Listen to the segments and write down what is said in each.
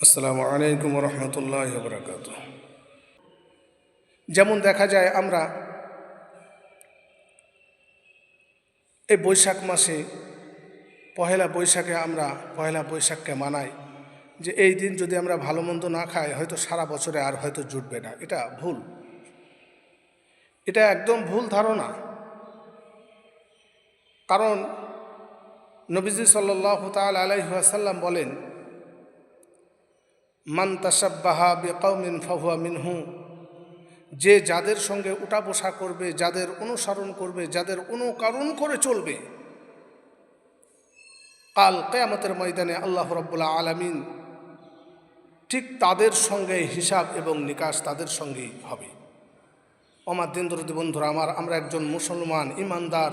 আসসালামু আলাইকুম রহমতুল্লাহ বরকাত যেমন দেখা যায় আমরা এই বৈশাখ মাসে, পহেলা বৈশাখে আমরা, পহেলা বৈশাখকে মানাই যে এই দিন যদি আমরা ভালো মন্দ না খাই, হয়তো সারা বছরে আর হয়তো জুটবে না। এটা ভুল। এটা একদম ভুল ধারণা। কারণ নবীজি সাল্লাহ তাল আলাইসাল্লাম বলেন মান তাসাব্বাহা বেকাউমিন ফাহুয়া মিনহু। যে যাদের সঙ্গে উঠা বসা করবে, যাদের অনুসরণ করবে, যাদের অনুকরণ করে চলবে। কাল কেয়ামতের ময়দানে আল্লাহ রব্বুল্লা আলমিন ঠিক তাদের সঙ্গে হিসাব এবং নিকাশ তাদের সঙ্গেই হবে। আমার দিনদরদি বন্ধুরা, আমার, আমরা একজন মুসলমান, ইমানদার।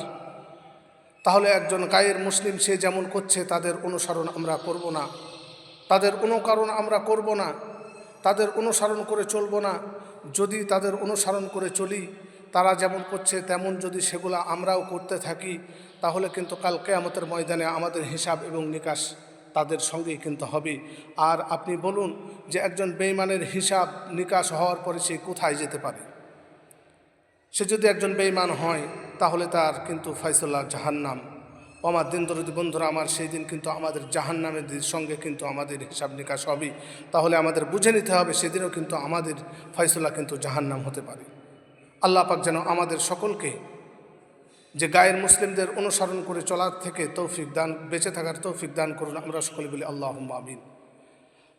তাহলে একজন গায়ের মুসলিম সে যেমন করছে, তাদের অনুসরণ আমরা করব না। তাদের অনুকরণ আমরা করব না, তাদের অনুসরণ করে চলব না। যদি তাদের অনুসরণ করে চলি, তারা যেমন করছে তেমন যদি সেগুলো আমরাও করতে থাকি, তাহলে কিন্তু কাল কেয়ামতের ময়দানে আমাদের হিসাব এবং নিকাশ তাদের সঙ্গেই কিন্তু হবে। আর আপনি বলুন যে একজন বেইমানের হিসাব নিকাশ হওয়ার পরে সে কোথায় যেতে পারে? সে যদি একজন বেইমান হয়, তাহলে তার কিন্তু ফয়সল্লাহ জাহান্নাম। আমার দিন দরদি বন্ধুরা, আমার সেই দিন কিন্তু আমাদের জাহান নামের সঙ্গে কিন্তু আমাদের হিসাব নিকাশ হবে তাহলে আমাদের বুঝে নিতে হবে, সেদিনও কিন্তু আমাদের ফয়সলা কিন্তু জাহান্নাম হতে পারে। আল্লাহ পাক যেন আমাদের সকলকে যে গায়ের মুসলিমদের অনুসরণ করে চলার থেকে তৌফিক দান, বেঁচে থাকার তৌফিক দান করুন, আমরা সকলে বলি আল্লাহ আমিন।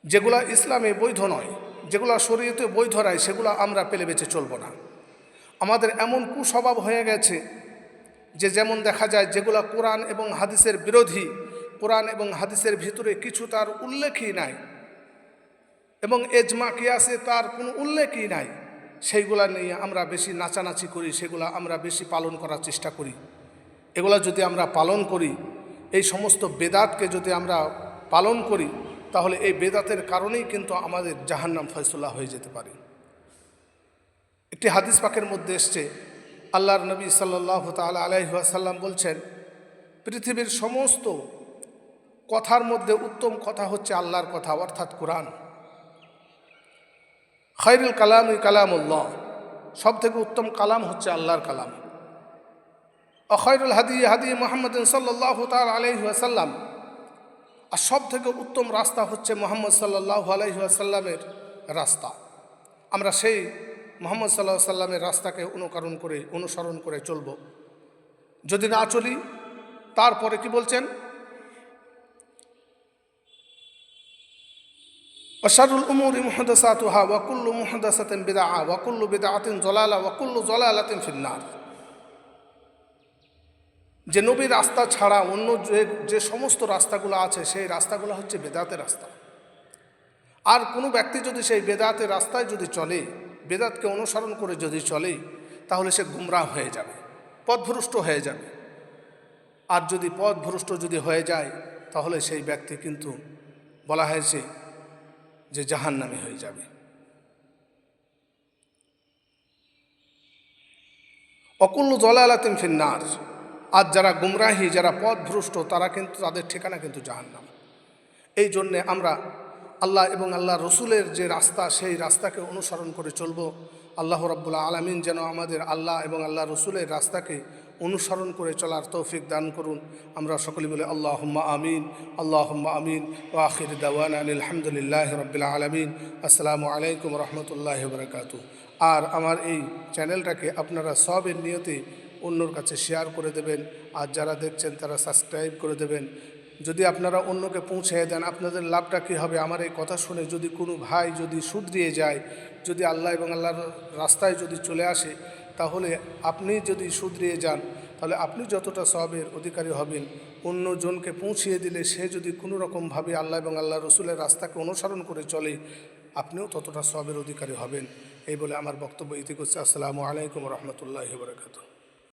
যেগুলা ইসলামে বৈধ নয়, যেগুলা শরীয়তে বৈধ রায়, সেগুলো আমরা পেলে বেঁচে চলব না। আমাদের এমন কুস্বভাব হয়ে গেছে যে যেমন দেখা যায় যেগুলো কোরআন এবং হাদিসের বিরোধী, কোরআন এবং হাদিসের ভিতরে কিছু তার উল্লেখই নাই এবং এজমা কিয়াসে তার কোনো উল্লেখই নাই। সেইগুলা নিয়ে আমরা বেশি নাচানাচি করি, সেগুলো আমরা বেশি পালন করার চেষ্টা করি। এগুলা যদি আমরা পালন করি, এই সমস্ত বেদাতকে যদি আমরা পালন করি, তাহলে এই বেদাতের কারণেই কিন্তু আমাদের জাহান্নাম ফয়সলা হয়ে যেতে পারে। একটি হাদিস পাকের মধ্যে এসছে আল্লাহর নবী সাল্লাহ তাল আলাইসাল্লাম বলছেন, পৃথিবীর সমস্ত কথার মধ্যে উত্তম কথা হচ্ছে আল্লাহর কথা, অর্থাৎ কোরআন। খৈরুল কালাম ই কালামুল্লাহ সব থেকে উত্তম কালাম হচ্ছে আল্লাহর কালাম। অখৈরুল হাদি হাদি মোহাম্মদ সাল্লাহ তাল আলহিহাসাল্লাম আর সব থেকে উত্তম রাস্তা হচ্ছে মোহাম্মদ সাল্লাহ আলহিহাসাল্লামের রাস্তা। আমরা সেই মোহাম্মদ সাল্লাহ সাল্লামের রাস্তাকে অনুকরণ করে, অনুসরণ করে চলব। যদি না চলি, তারপরে কি বলছেন? অশারুল উমুর মুহদাসাতুহা ওয়াকুল্লু মুহদাসাতেন বিদা ওয়াকুল্লু বিদা আতিন জলালা ওয়াকুল্লু জলালাতিন ফিন্নার। যে নবীর রাস্তা ছাড়া অন্য যে যে সমস্ত রাস্তাগুলো আছে, সেই রাস্তাগুলো হচ্ছে বেদাতের রাস্তা। আর কোনো ব্যক্তি যদি সেই বেদাতের রাস্তায় যদি চলে বেদাতকে অনুসরণ করে যদি চলে, তাহলে সে গুমরাহ হয়ে যাবে, পথভ্রষ্ট হয়ে যাবে। আর যদি পথভ্রষ্ট যদি হয়ে যায়, তাহলে সেই ব্যক্তি কিন্তু বলা হয়েছে যে জাহান নামে হয়ে যাবে। অকুল্ল জলালাতিম ফিন্নার, আর যারা গুমরাহি, যারা পথভ্রষ্ট, তারা কিন্তু, তাদের ঠিকানা কিন্তু জাহান্নাম। এই জন্যে আমরা আল্লাহ এবং আল্লাহ রসুলের যে রাস্তা, সেই রাস্তাকে অনুসরণ করে চলব। আল্লাহ রব্বুল্লা আলমিন যেন আমাদের আল্লাহ এবং আল্লাহ রসুলের রাস্তাকে অনুসরণ করে চলার তৌফিক দান করুন। আমরা সকলে বলে আল্লাহ আমিন আল্লাহ আমিন ও আখির দাওয়ান আলহামদুলিল্লাহ রবিল্লা আলমিন। আসসালামু আলাইকুম রহমতুল্লাহ বরকাত আর আমার এই চ্যানেলটাকে আপনারা সবের নিয়তে অন্যর কাছে শেয়ার করে দেবেন। আর যারা দেখছেন, তারা সাবস্ক্রাইব করে দেবেন। যদি আপনারা অন্যকে পৌঁছে দেন, আপনাদের লাভটা কী হবে? আমার এই কথা শুনে যদি কোনো ভাই যদি শুধরিয়ে যায়, যদি আল্লাহ এবং আল্লাহর রাস্তায় যদি চলে আসে, তাহলে আপনি যদি শুধরিয়ে যান, তাহলে আপনি যতটা সবের অধিকারী হবেন, অন্য জনকে পৌঁছিয়ে দিলে সে যদি কোনো রকমভাবে আল্লাহ এবং আল্লাহ রসুলের রাস্তাকে অনুসরণ করে চলে, আপনিও ততটা সবের অধিকারী হবেন। এই বলে আমার বক্তব্য ইতি করছে। আসসালামু আলাইকুম রহমতুল্লাহ বরকাত